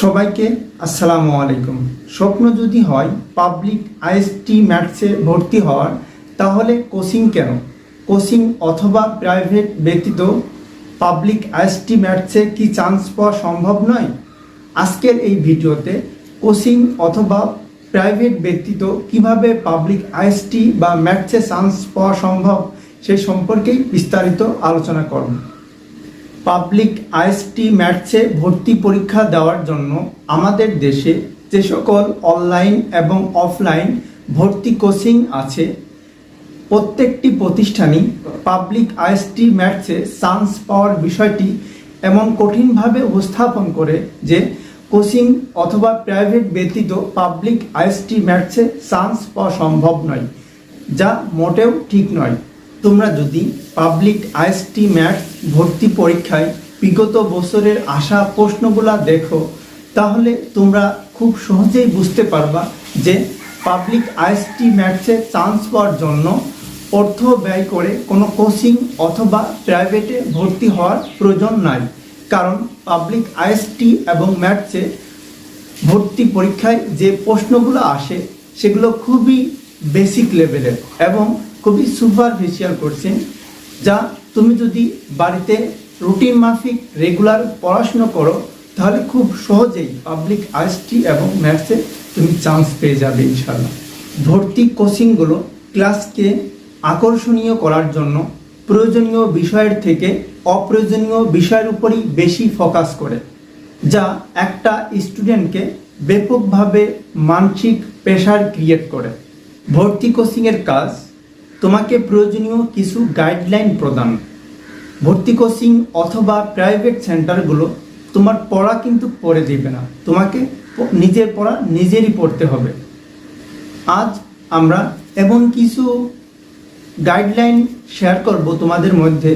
সবাইকে আসসালামু আলাইকুম। স্বপ্ন যদি হয় পাবলিক আইএসটি ম্যাথসে ভর্তি হওয়ার, তাহলে কোচিং কেন? কোচিং অথবা প্রাইভেট ব্যতীত পাবলিক আইএসটি ম্যাথসে কি চান্স পাওয়া সম্ভব নয়? আজকের এই ভিডিওতে কোচিং অথবা প্রাইভেট ব্যতীত কীভাবে পাবলিক আইএসটি বা ম্যাথসে চান্স পাওয়া সম্ভব সে সম্পর্কেই বিস্তারিত আলোচনা করব। পাবলিক আইএসটি ম্যাটসে ভর্তি পরীক্ষা দেওয়ার জন্য আমাদের দেশে যে সকল অনলাইন এবং অফলাইন ভর্তি কোচিং আছে, প্রত্যেকটি প্রতিষ্ঠানই পাবলিক আইএসটি ম্যাথসে চান্স পাওয়ার বিষয়টি এমন কঠিনভাবে উপস্থাপন করে যে কোচিং অথবা প্রাইভেট ব্যতীত পাবলিক আইএসটি ম্যাথসে চান্স পাওয়া সম্ভব নয়, যা মোটেও ঠিক নয়। তোমরা যদি পাবলিক আইএসটি ম্যাথস ভর্তি পরীক্ষায় বিগত বছরের আসা প্রশ্নগুলা দেখো, তাহলে তোমরা খুব সহজেই বুঝতে পারবা যে পাবলিক আইএসটি ম্যাথসে চান্স পাওয়ার জন্য অর্থ ব্যয় করে কোনো কোচিং অথবা প্রাইভেটে ভর্তি হওয়ার প্রয়োজন নাই। কারণ পাবলিক আইএসটি এবং ম্যাথসে ভর্তি পরীক্ষায় যে প্রশ্নগুলো আসে, সেগুলো খুবই বেসিক লেভেলের এবং খুবই সুপারফিশিয়াল কোশ্চেন যা তুমি যদি বাড়িতে রুটিন মাফিক রেগুলার পড়াশুনো করো, তাহলে খুব সহজেই পাবলিক আইএসটি এবং ম্যাথসে তুমি চান্স পেয়ে যাবে ইনশাল্লাহ ভর্তি কোচিংগুলো ক্লাসকে আকর্ষণীয় করার জন্য প্রয়োজনীয় বিষয়ের থেকে অপ্রয়োজনীয় বিষয়ের উপরই বেশি ফোকাস করে, যা একটা স্টুডেন্টকে ব্যাপকভাবে মানসিক প্রেশার ক্রিয়েট করে। ভর্তি কোচিংয়ের কাজ তোমাকে প্রয়োজনীয় কিছু গাইডলাইন প্রদান। ভর্তি কোচিং অথবা প্রাইভেট সেন্টারগুলো তোমার পড়া কিন্তু পড়ে দেবে না। তোমাকে নিজের পড়া নিজেরই পড়তে হবে। আজ আমরা এমন কিছু গাইডলাইন শেয়ার করব তোমাদের মধ্যে,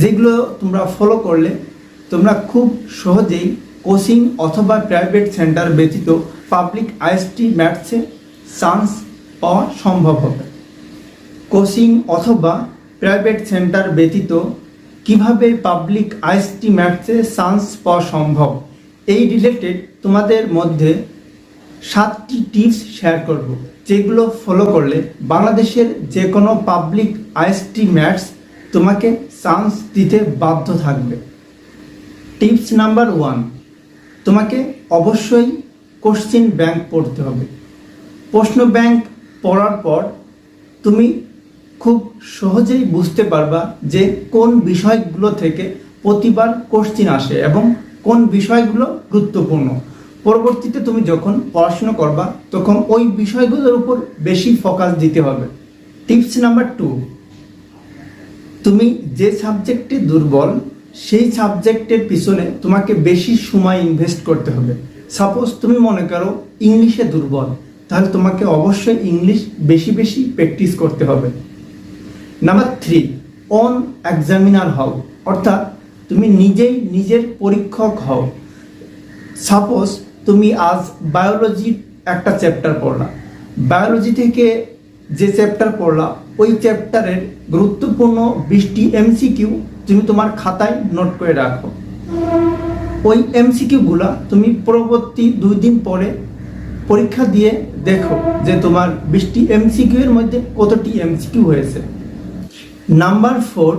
যেগুলো তোমরা ফলো করলে তোমরা খুব সহজেই কোচিং অথবা প্রাইভেট সেন্টার ব্যতীত পাবলিক আইএসটি ম্যাথসে চান্স পাওয়া সম্ভব হবে। কোচিং অথবা প্রাইভেট সেন্টার ব্যতীত কীভাবে পাবলিক আইএসটি ম্যাথসে চান্স পাওয়া সম্ভব, এই রিলেটেড তোমাদের মধ্যে সাতটি টিপস শেয়ার করব, যেগুলো ফলো করলে বাংলাদেশের যে কোনো পাবলিক আইএসটি ম্যাথস তোমাকে চান্স দিতে বাধ্য থাকবে। টিপস নাম্বার ওয়ান তোমাকে অবশ্যই কোশ্চিন ব্যাংক পড়তে হবে। প্রশ্ন ব্যাংক পড়ার পর তুমি খুব সহজেই বুঝতে পারবা যে কোন বিষয়গুলো থেকে প্রতিবার কোশ্চিন আসে এবং কোন বিষয়গুলো গুরুত্বপূর্ণ। পরবর্তীতে তুমি যখন পড়াশোনা করবা, তখন ওই বিষয়গুলোর উপর বেশি ফোকাস দিতে হবে। টিপস নাম্বার টু তুমি যে সাবজেক্টে দুর্বল, সেই সাবজেক্টের পিছনে তোমাকে বেশি সময় ইনভেস্ট করতে হবে। সাপোজ তুমি মনে করো ইংলিশে দুর্বল, তাহলে তোমাকে অবশ্যই ইংলিশ বেশি বেশি প্র্যাকটিস করতে হবে। নাম্বার থ্রি অন এক্সামিনার হও। অর্থাৎ তুমি নিজেই নিজের পরীক্ষক হও। সাপোজ তুমি আজ বায়োলজির একটা চ্যাপ্টার পড়লা। বায়োলজি থেকে যে চ্যাপ্টার পড়লা, ওই চ্যাপ্টারের গুরুত্বপূর্ণ বিশটি এমসিকিউ তুমি তোমার খাতায় নোট করে রাখো। ওই এমসিকিউগুলা তুমি পরবর্তী দুই দিন পরে পরীক্ষা দিয়ে দেখো যে তোমার বিশটি এমসিকিউ এর মধ্যে কতটি এমসিকিউ হয়েছে। নাম্বার ফোর,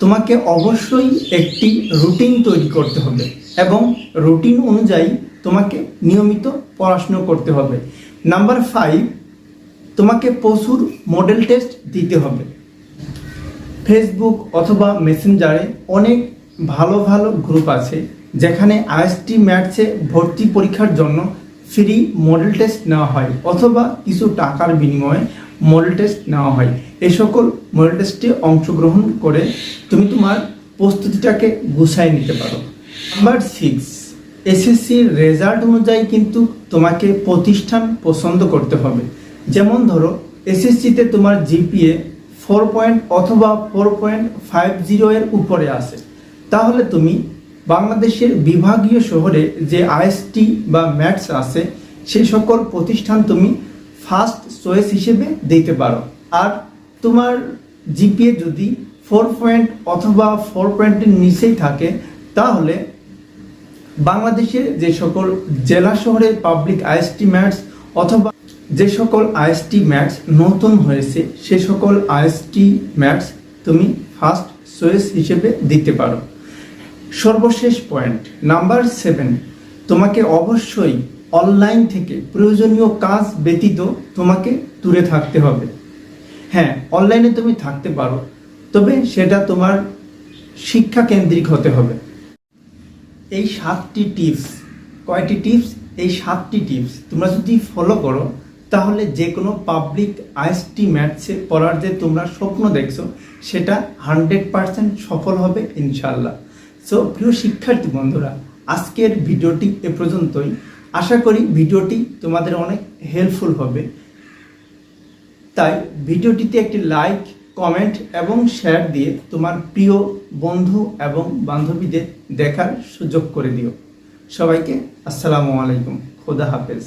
তোমাকে অবশ্যই একটি রুটিন তৈরি করতে হবে এবং রুটিন অনুযায়ী তোমাকে নিয়মিত পড়াশুনো করতে হবে। নাম্বার ফাইভ, তোমাকে প্রচুর মডেল টেস্ট দিতে হবে। ফেসবুক অথবা মেসেঞ্জারে অনেক ভালো ভালো গ্রুপ আছে যেখানে আইএসটি ম্যাথসে ভর্তি পরীক্ষার জন্য ফ্রি মডেল টেস্ট নেওয়া হয় অথবা কিছু টাকার বিনিময়ে মডেল টেস্ট নেওয়া হয়। এই সকল মডেল টেস্টে অংশগ্রহণ করে তুমি তোমার প্রস্তুতিটাকে গুছাই নিতে পারো। নাম্বার সিক্স এসএসসির রেজাল্ট অনুযায়ী কিন্তু তোমাকে প্রতিষ্ঠান পছন্দ করতে হবে। যেমন ধরো এসএসসিতে তোমার জিপিএ ফোর পয়েন্ট অথবা ফোর পয়েন্ট ফাইভ জিরো এর উপরে আসে তাহলে তুমি বাংলাদেশের বিভাগীয় শহরে যে আইএসটি বা ম্যাটস আছে, সেই সকল প্রতিষ্ঠান তুমি ফার্স্ট চয়েস হিসেবে দিতে পারো। আর তোমার জিপিএ যদি ফোর পয়েন্ট অথবা ফোর পয়েন্টের নিচেই থাকে, তাহলে বাংলাদেশে যে সকল জেলা শহরে পাবলিক আইএসটি ম্যাটস অথবা যে সকল আইএসটি ম্যাটস নতুন হয়েছে, সে সকল আইএসটি ম্যাটস তুমি ফার্স্ট চয়েস হিসেবে দিতে পারো। সর্বশেষ পয়েন্ট নাম্বার সেভেন তোমাকে অবশ্যই অনলাইন থেকে প্রয়োজনীয় কাজ ব্যতীত তোমাকে দূরে থাকতে হবে। হ্যাঁ অনলাইনে তুমি থাকতে পারো, তবে সেটা তোমার শিক্ষা কেন্দ্রিক হতে হবে। এই সাতটি টিপস কয়টি টিপস এই সাতটি টিপস তোমরা যদি ফলো করো, তাহলে যে কোনো পাবলিক আইএসটি ম্যাথসে পড়ার যে তোমরা স্বপ্ন দেখছ, সেটা হান্ড্রেড পারসেন্ট সফল হবে ইনশাল্লাহ সো প্রিয় শিক্ষার্থী বন্ধুরা, আজকের ভিডিওটি এ পর্যন্তই। আশা করি ভিডিওটি তোমাদের অনেক হেল্পফুল হবে। তাই ভিডিওটিতে একটি লাইক কমেন্ট এবং শেয়ার দিয়ে তোমার প্রিয় বন্ধু এবং বান্ধবীদের দেখার সুযোগ করে দিও। সবাইকে আসসালামু আলাইকুম। খোদা হাফেজ।